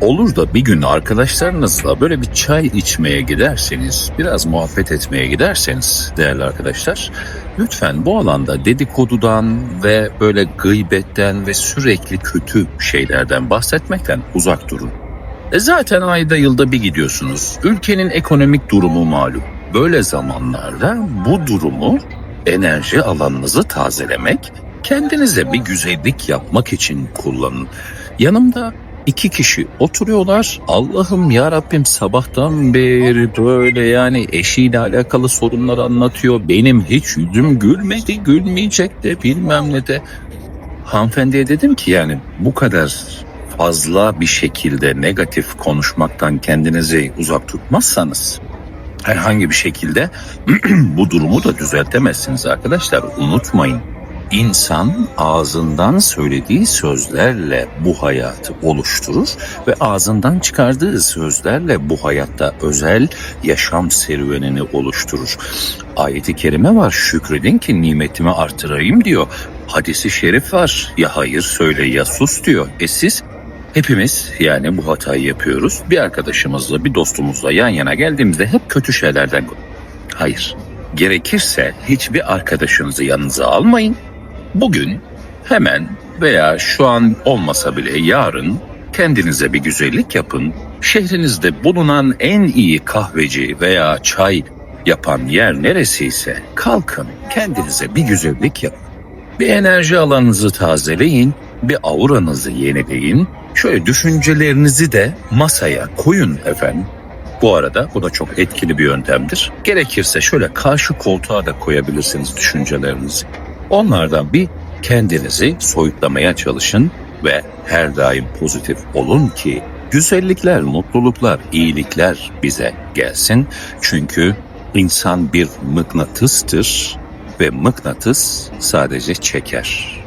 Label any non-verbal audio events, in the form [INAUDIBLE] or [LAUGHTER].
Olur da bir gün arkadaşlarınızla böyle bir çay içmeye giderseniz, biraz muhabbet etmeye giderseniz değerli arkadaşlar, lütfen bu alanda dedikodudan ve böyle gıybetten ve sürekli kötü şeylerden bahsetmekten uzak durun. E zaten ayda yılda bir gidiyorsunuz. Ülkenin ekonomik durumu malum. Böyle zamanlarda bu durumu enerji alanınızı tazelemek, kendinize bir güzellik yapmak için kullanın. Yanımda iki kişi oturuyorlar. Allah'ım ya Rabbim sabahtan beri böyle yani eşiyle alakalı sorunlar anlatıyor. Benim hiç yüzüm gülmedi, gülmeyecek de bilmem ne de. Hanımefendiye dedim ki yani bu kadar fazla bir şekilde negatif konuşmaktan kendinizi uzak tutmazsanız herhangi bir şekilde [CLEARS THROAT] bu durumu da düzeltemezsiniz arkadaşlar. Unutmayın. İnsan ağzından söylediği sözlerle bu hayatı oluşturur ve ağzından çıkardığı sözlerle bu hayatta özel yaşam serüvenini oluşturur. Ayeti kerime var şükredin ki nimetimi artırayım diyor. Hadisi şerif var ya hayır söyle ya sus diyor. E siz Hepimiz yani bu hatayı yapıyoruz. Bir arkadaşımızla, bir dostumuzla yan yana geldiğimizde hep kötü şeylerden... Hayır. Gerekirse hiçbir arkadaşınızı yanınıza almayın. Bugün hemen veya şu an olmasa bile yarın kendinize bir güzellik yapın. Şehrinizde bulunan en iyi kahveci veya çay yapan yer neresiyse kalkın kendinize bir güzellik yapın. Bir enerji alanınızı tazeleyin, bir auranızı yenileyin. Şöyle düşüncelerinizi de masaya koyun efendim. Bu arada bu da çok etkili bir yöntemdir. Gerekirse şöyle karşı koltuğa da koyabilirsiniz düşüncelerinizi. Onlardan bir kendinizi soyutlamaya çalışın ve her daim pozitif olun ki güzellikler, mutluluklar, iyilikler bize gelsin. Çünkü insan bir mıknatıstır ve mıknatıs sadece çeker.